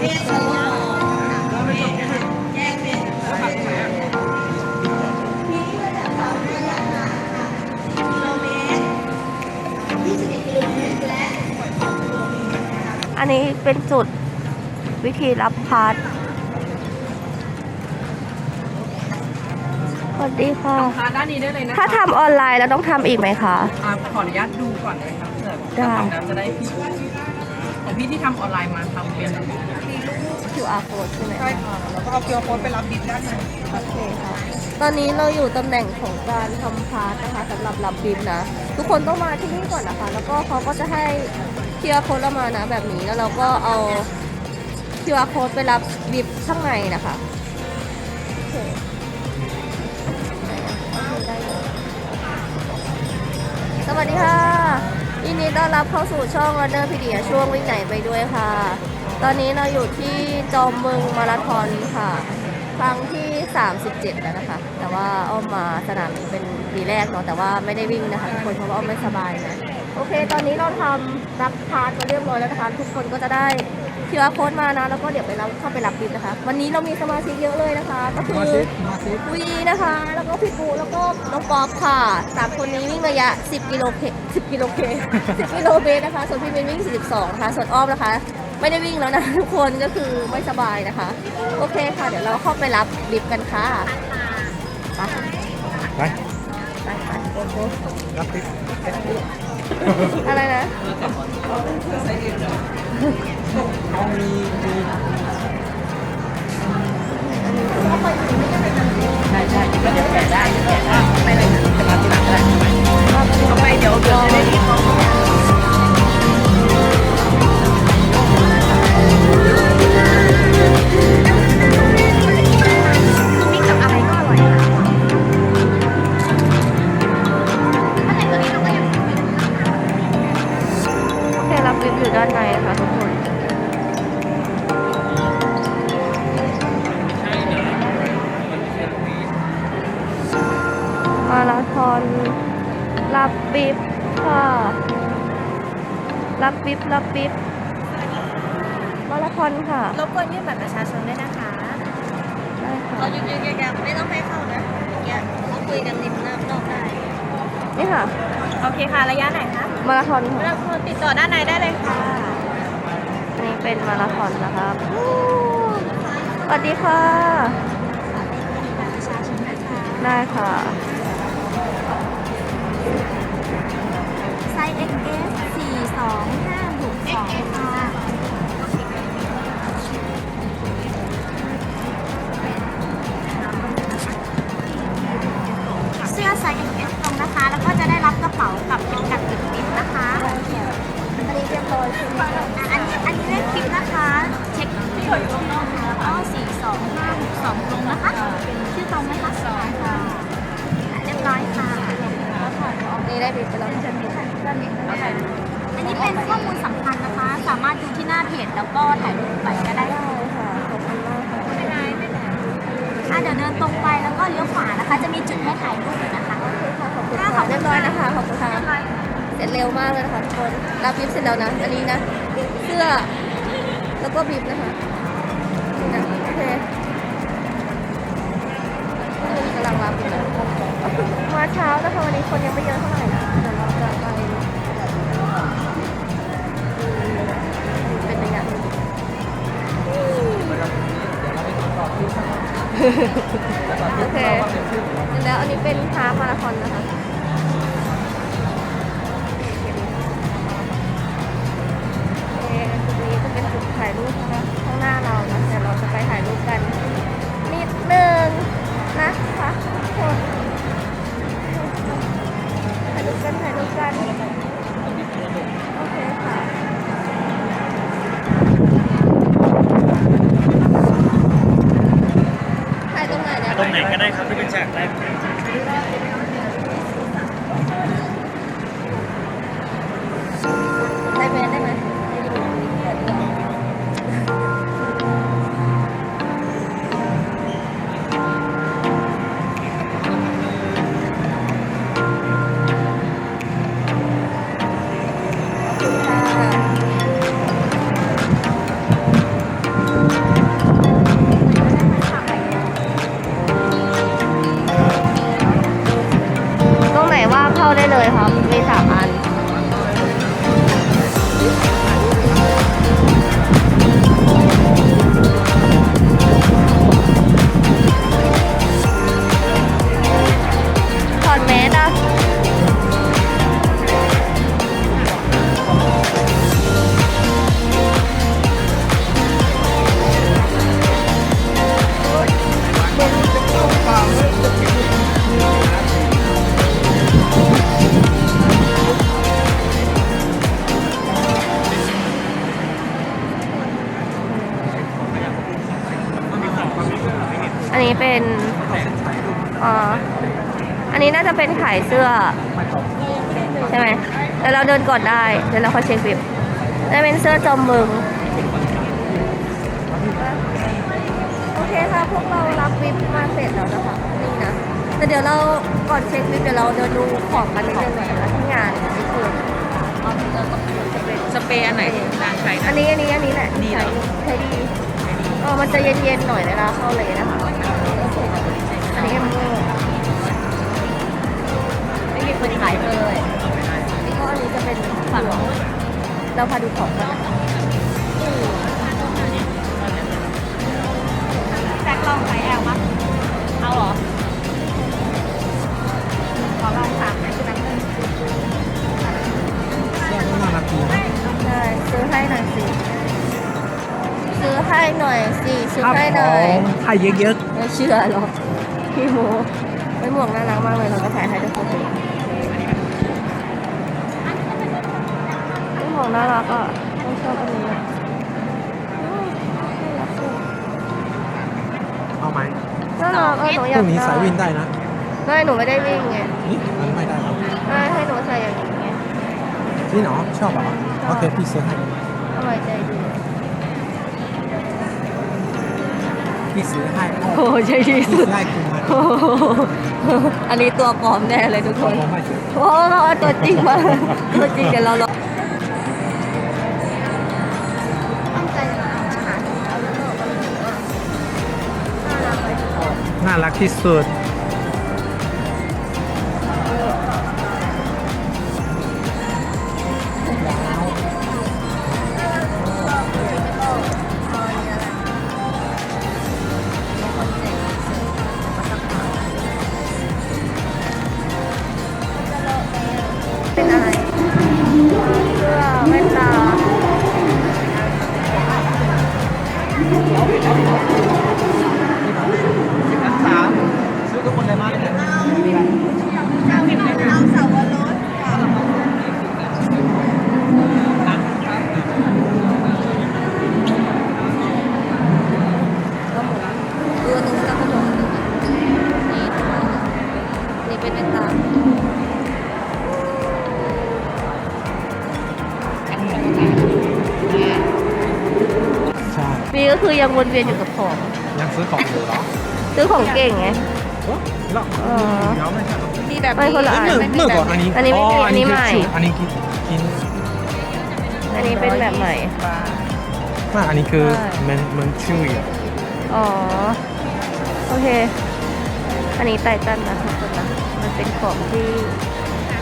อันนี้เป็นจุดวิธีรับพาร์ทสวัสดีค่ะทานด้านนี้ได้เลยนะคะถ้าทำออนไลน์แล้วต้องทำอีกไหมคะ อ่าขออนุญาตดูก่อนนะครับเผื่อได้ถ้าทำแล้วจะได้พี่ของพี่ที่ทำออนไลน์มาทำเป็น QR code ใช่ไหมใช่ค่ะแล้วก็เอาเคียวโค้ดไปรับบินด้านในโอเคค่ะ ตอนนี้เราอยู่ตำแหน่งของการทำพาร์ทนะคะสำหรับรับบินนะ ทุกคนต้องมาที่นี่ก่อนนะคะ แล้วก็เขาก็จะให้ QR code เรามานะแบบนี้ แล้วเราก็เอา QR code ไปรับบิบข้างในนะคะโอเคได้เลยสวัสดีค่ะยินดีต้อนรับเข้าสู่ช่อง Runner p ี d ีช่วงวิ่งไหนไปด้วยค่ะ ตอนนี้เราอยู่ที่จอมเมืองมาราธอนค่ะ ครั้งที่ 37 แล้วนะคะ แต่ว่าอ้อมมาสนามนี้เป็นปีแรกเนาะแต่ว่าไม่ได้วิ่งนะคะทุกคนเพราะว่าอ้อมไม่สบายนะโอเค ตอนนี้เราทำรับพาร์ทมาเรียบร้อยแล้วนะคะทุกคนก็จะได้ QR code มานะ แล้วก็เดี๋ยวไปรับเข้าไปรับบินนะคะ วันนี้เรามีสมาชิกเยอะเลยนะคะ ก็คือวีนะคะ แล้วก็พี่ปูแล้วก็น้องป๊อปค่ะสามคนนี้วิ่งระยะ 10 กิโลเค10 กิโลเค10 กิโลเมตรนะคะ ส่วนพี่เบนวิ่ง 42 นะคะ ส่วนอ้อมนะคะ ไม่ได้วิ่งแล้วนะทุกคนก็คือไม่สบายนะคะ โอเคค่ะ เดี๋ยวเราเข้าไปรับบิบกันค่ะไปไปไปไปโกโก้รับติ๊กอะไรนะต้องมีมีใช่ใช่ก็เดี๋ยวแกะได้แกะได้ ทุกคน มาราธอนรับบิบค่ะรับบิบรับบิบมาราธอนค่ะรบกวนยื่นบัตรประชาชนด้วยนะคะได้ค่ะเรายืนยืนยันไม่ต้องให้เข้านะเมื่อกี้เราคุยกันริมน้ำนอกได้ นี่ค่ะ โอเคค่ะ ระยะไหนคะมาราธอนเวค่ะลาคนติดต่อด้านในได้เลยค่ะอั นนี้เป็นมาราธอนนะครับวู้สวัสดีค่ะบัตรประชาชนนะคะได้ค่ะ ไซส์ XS 4 นี่ได้บิบไปแล้วใช่ไหมคะอันนี้เป็นข้อมูลสำคัญนะคะ สามารถดูที่หน้าเพจแล้วก็ถ่ายรูปไปก็ได้ได้ค่ะขอบคุณมากค่ะไม่เป็นไรไม่เป็นไรอะเดี๋ยวเดินตรงไปแล้วก็เลี้ยวขวานะคะ จะมีจุดให้ถ่ายรูปอยู่นะคะ โอเคค่ะขอบคุณค่ะค่ะขอบคุณเรียบร้อยนะคะขอบคุณค่ะเรียบร้อยค่ะเสร็จเร็วมากเลยนะคะทุกคนรับบิบเสร็จแล้วนะอันนี้นะเสื้อแล้วก็บิบนะคะนี่นะโอเคนี่กำลังรับอยู่นะมาเช้านะคะวันนี้คนยังไม่เยอะเท่าไหร่นะเดี๋ยวเราจะ โอเคแล้วอันนี้เป็นฮาล์ฟมาราธอนนะคะโอเคจุดนี้จะเป็นจุดถ่ายรูปนะข้างหน้าเรานะเดี๋ยวเราจะไปถ่ายรูปกันนิดนึงนะคะทุกคนถ่ายรูปกันถ่ายรูปกัน โอเคค่ะ ถ่ายตรงไหนเนี่ย ตรงไหนก็ได้ ครับที่เป็นฉากแรก นนี้น่าจะเป็นขายเสื้อ ใช่ไหมแต่เราเดินก่อนได้เดี๋ยวเราค่อยเช็ควิบน่าเป็นเสื้อจอมมึงโอเคค่ะพวกเรารับวิปมาเสร็จแล้วนะคะนี่นะแต่เดี๋ยวเราก่อนเช็ควิปเดี๋ยวเราเดินดูของกันนิดนึงก่อนนะคะที่งานนี่คือสเปรย์อันไหนนางใช้อันนี้อันนี้อันนี้แหละนี่เหรอใช้ดีเออมันจะเย็นๆหน่อยเวลาเข้าเลยนะคะ ฝั่งเราพาดูของกันนะคะแจ็คลองไซส์แอลมั้ยเอาเหรอ ขอลองสามนะคือน้ำหนึ่งได้ซื้อให้หน่อยสิ ซื้อให้หน่อยสิซื้อให้หน่อยให้เยอะไม่เชื่อหรอกพี่โมไม่หมวกน่ารักมากเลยเราก็ถ่ายให้ทุกคน ดูพี่หมวกน่ารักอะต้องชอบอันนี้อะอืมน่ารักจังๆเอาไหมน่ารักอะหนูอพยากรุ่งนี้ได้สายวิ่งได้นะไม่หนูไม่ได้วิ่งไงนี่มันไม่ได้หรอไม่ให้หนูใส่อย่างนี้ไงจริงเหรอชอบเหรอโอเคพี่ซื้อให้อร่อยใจดีพี่ซื้อให้โอ้ใจดีพี่สุซื้ด อให้คุณมาโอ้โหอันนี้ตัวปลอมแน่เลยทุกคน ผมไม่ซื้อ โอ้เราเอาตัวจริงมา ตัวจริงเดี๋ยวเราลองตั้ง น่ารักที่สุด คือยังวนเวียนอยู่กับของ ยังซื้อของอยู่เหรอซื้อของเก่งไงแล้วเออ เดี๋ยวไม่ใช่มีแบบไม่คนละเมื่อเมื่อก่อนอันนี้อันนี้ไม่มีอันนี้ใหม่อันนี้คือกินอันนี้เป็นแบบใหม่ไม่อันนี้คือใช่ มันมันชื่ออะอ๋อ โอเค อันนี้ไตตันนะทุกคนนะมันเป็นของที่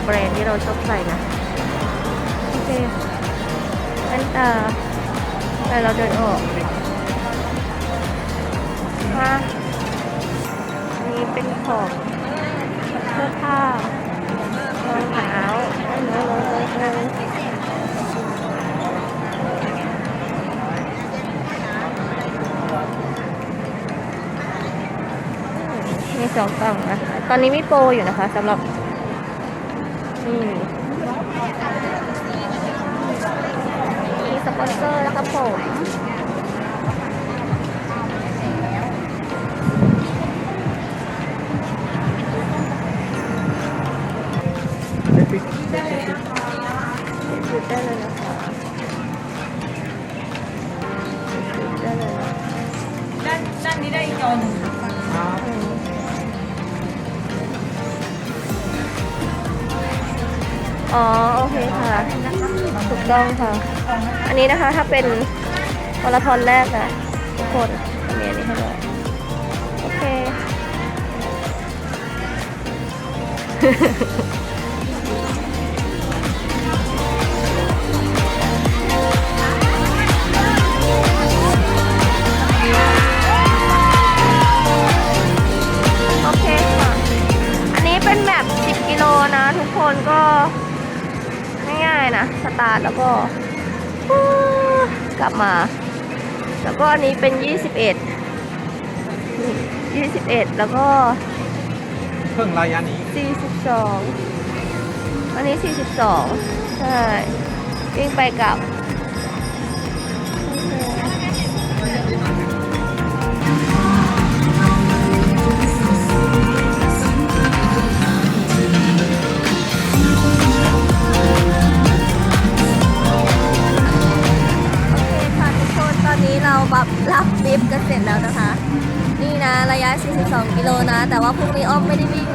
แบรนด์ที่เราชอบใส่นะ โอเคแว่นตาแต่เราเดินออก มาอันนี้เป็นของเสื้อผ้ารองเท้าอันนี้เลยเลยมีสองกล่องนะตอนนี้มีโปรอยู่นะคะสำหรับนี่มีสปอนเซอร์นะครับผม ได้เลยนะคะหยุดได้เลยนะคะได้านด้านนี้ได้อีกจอหนึ่งอ๋อ โอเคค่ะ ถูกต้องค่ะ อันนี้นะคะถ้าเป็นมาราธอนแรกนะทุกคนมีอันนี้ให้ด้วยโอเคโนะสตาร์ทแล้วก็ฟู๊กลับมา แล้วก็อันนี้เป็น 21 21 แล้วก็เพิ่งระยะนี้ 42 อันนี้ 42 ใช่ วิ่งไปกลับ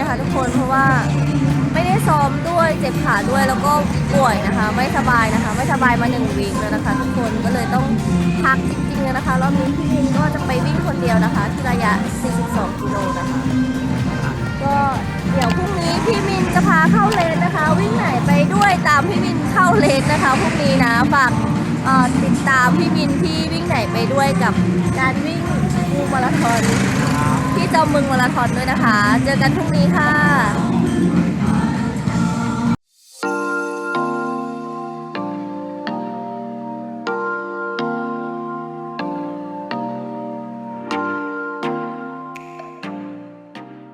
นะคะทุกคนเพราะว่าไม่ได้ซ้อมด้วยเจ็บขาด้วยแล้วก็ป่วยนะคะ ไม่สบายนะคะ ไม่สบายมาหนึ่งวีคแล้วนะคะ ทุกคนก็เลยต้องพักจริงๆนะคะรอบนี้พี่วินก็จะไปวิ่งคนเดียวนะคะที่ระยะ 42 กิโลนะคะ ก็เดี๋ยวพรุ่งนี้พี่มินจะพาเข้าเลนนะคะ วิ่งไหนไปด้วยตามพี่มินเข้าเลนนะคะพรุ่งนี้นะฝากติดตามพี่มินที่วิ่งไหนไปด้วยกับการวิ่งฟูมาราธอน ที่จอมเมืองมาราธอนด้วยนะคะ เจอกันพรุ่งนี้ค่ะ